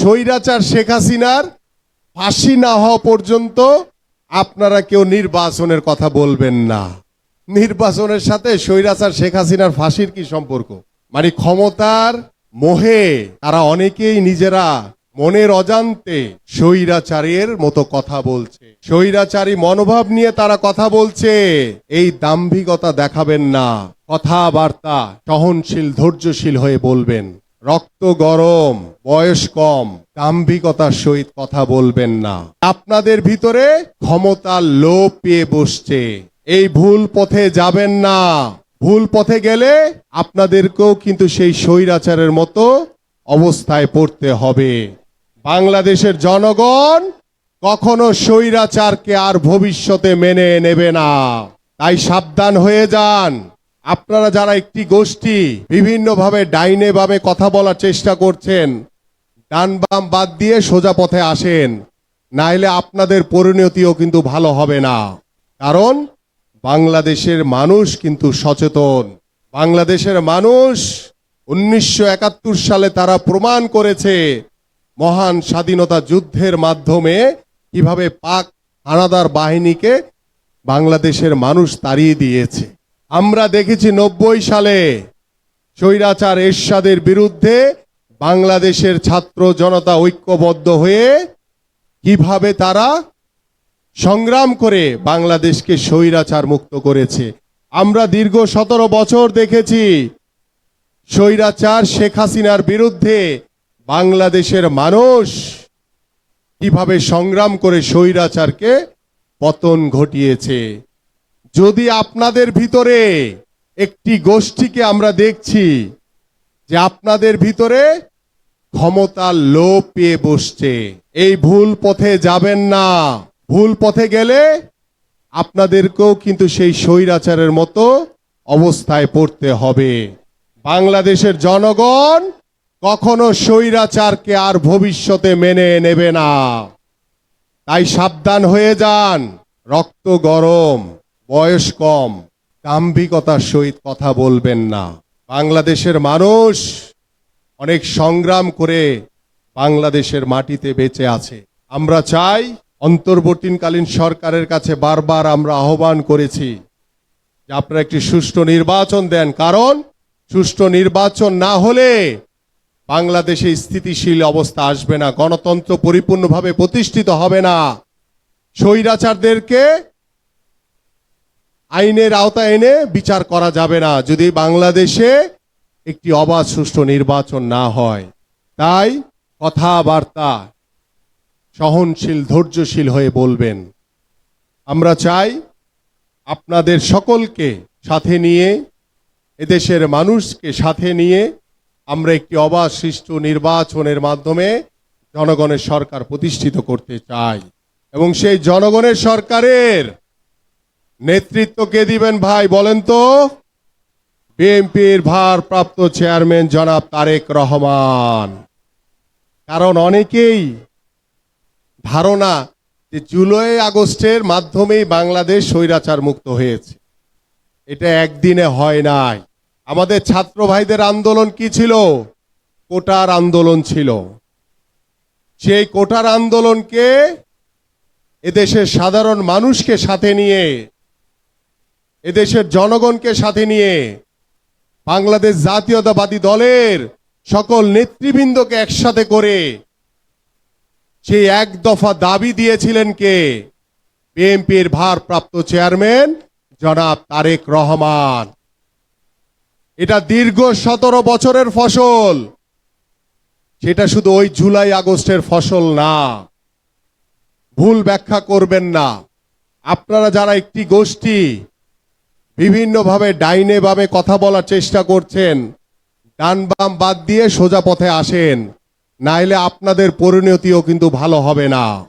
স্বৈরাচার শেখ হাসিনার ফাঁসি না হওয়া পর্যন্ত আপনারা কেউ নির্বাচনের কথা বলবেন না। নির্বাচনের সাথে স্বৈরাচার শেখ হাসিনার ফাঁসির কি সম্পর্ক? মানে ক্ষমতার মোহে তারা অনেকেই নিজেরা মনের অজান্তে স্বৈরাচারের মতো কথা বলছে। স্বৈরাচারী মনোভাব নিয়ে তারা কথা বলছে। এই দাম্ভিকতা দেখাবেন না। কথাবার্তা সহনশীল, ধৈর্যশীল হয়ে বলবেন। রক্ত গরম, বয়স কম, দাম্ভিকতার সহিত কথা বলবেন না। আপনাদের ভিতরে ক্ষমতার লোভ পেয়ে বসছে। এই ভুল পথে যাবেন না। ভুল পথে গেলে আপনাদেরকেও কিন্তু সেই স্বৈরাচারের মতো অবস্থায় পড়তে হবে। বাংলাদেশের জনগণ কখনো স্বৈরাচারকে আর ভবিষ্যতে মেনে নেবে না। তাই সাবধান হয়ে যান। আপনারা যারা একটি গোষ্ঠী বিভিন্নভাবে ডাইনে ভাবে কথা বলার চেষ্টা করছেন, ডান বাম বাদ দিয়ে সোজা পথে আসেন, নাইলে আপনাদের পরিণতিও কিন্তু ভালো হবে না। কারণ বাংলাদেশের মানুষ কিন্তু সচেতন। বাংলাদেশের মানুষ উনিশশো একাত্তর সালে তারা প্রমাণ করেছে মহান স্বাধীনতা যুদ্ধের মাধ্যমে কীভাবে পাক হানাদার বাহিনীকে বাংলাদেশের মানুষ তাড়িয়ে দিয়েছে। আমরা দেখেছি নব্বই সালে স্বৈরাচার এরশাদের বিরুদ্ধে বাংলাদেশের ছাত্র জনতা ঐক্যবদ্ধ হয়ে কীভাবে তারা সংগ্রাম করে বাংলাদেশকে স্বৈরাচার মুক্ত করেছে। আমরা দীর্ঘ সতেরো বছর দেখেছি স্বৈরাচার শেখ হাসিনার বিরুদ্ধে বাংলাদেশের মানুষ কীভাবে সংগ্রাম করে স্বৈরাচারকে পতন ঘটিয়েছে। যদি আপনাদের ভিতরে একটি গোষ্ঠীকে আমরা দেখছি যে আপনাদের ভিতরে ক্ষমতার লোভ পেয়ে বসছে, এই ভুল পথে যাবেন না। ভুল পথে গেলে আপনাদেরকেও কিন্তু সেই স্বৈরাচারের মতো অবস্থায় পড়তে হবে। বাংলাদেশের জনগণ কখনো স্বৈরাচারকে আর ভবিষ্যতে মেনে নেবে না। তাই সাবধান হয়ে যান, রক্ত গরম। বয়স কম, দাম্ভিকতার সহিত কথা বলবেন না। বাংলাদেশের মানুষ অনেক সংগ্রাম করে বাংলাদেশের মাটিতে বেঁচে আছে। আমরা চাই অন্তর্বর্তীকালীন সরকারের কাছে বারবার আমরা আহ্বান করেছি যে আপনারা একটি সুষ্ঠু নির্বাচন দেন, কারণ সুষ্ঠু নির্বাচন না হলে বাংলাদেশে স্থিতিশীল অবস্থা আসবে না, গণতন্ত্র পরিপূর্ণভাবে প্রতিষ্ঠিত হবে না। স্বৈরাচারদেরকে আইনের আওতায় এনে বিচার করা যাবে না যদি বাংলাদেশে একটি অবাধ সুষ্ঠু নির্বাচন না হয়। তাই কথাবার্তা সহনশীল, ধৈর্যশীল হয়ে বলবেন। আমরা চাই আপনাদের সকলকে সাথে নিয়ে, এদেশের মানুষকে সাথে নিয়ে আমরা একটি অবাধ সৃষ্ট নির্বাচনের মাধ্যমে জনগণের সরকার প্রতিষ্ঠিত করতে চাই। এবং সেই জনগণের সরকারের নেতৃত্ব কে দিবেন ভাই বলেন তো? বিএনপির ভারপ্রাপ্ত চেয়ারম্যান জনাব তারেক রহমান। কারণ অনেকেই ধারণা যে জুলাই আগস্টের মাধ্যমেই বাংলাদেশ স্বৈরাচার মুক্ত হয়েছে। এটা একদিনে হয় নাই। আমাদের ছাত্র ভাইদের আন্দোলন কি ছিল? কোটার আন্দোলন ছিল। সেই কোটার আন্দোলনকে এদেশের সাধারণ মানুষকে সাথে নিয়ে এদেশের জনগণকে সাথে নিয়ে বাংলাদেশ জাতীয়তাবাদী দলের সকল নেতৃবৃন্দকে একসাথে করে সেই এক দফা দাবি দিয়েছিলেন কে? বিএনপির ভারপ্রাপ্ত চেয়ারম্যান জনাব তারেক রহমান। এটা দীর্ঘ সতেরো বছরের ফসল। সেটা শুধু ওই জুলাই আগস্টের ফসল না। ভুল ব্যাখ্যা করবেন না। আপনারা যারা একটি গোষ্ঠী বিভিন্নভাবে ডাইনে বামে কথা বলার চেষ্টা করছেন। ডান বাম বাদ দিয়ে সোজা পথে আসেন। নাইলে আপনাদের পরিণতিও কিন্তু ভালো হবে না।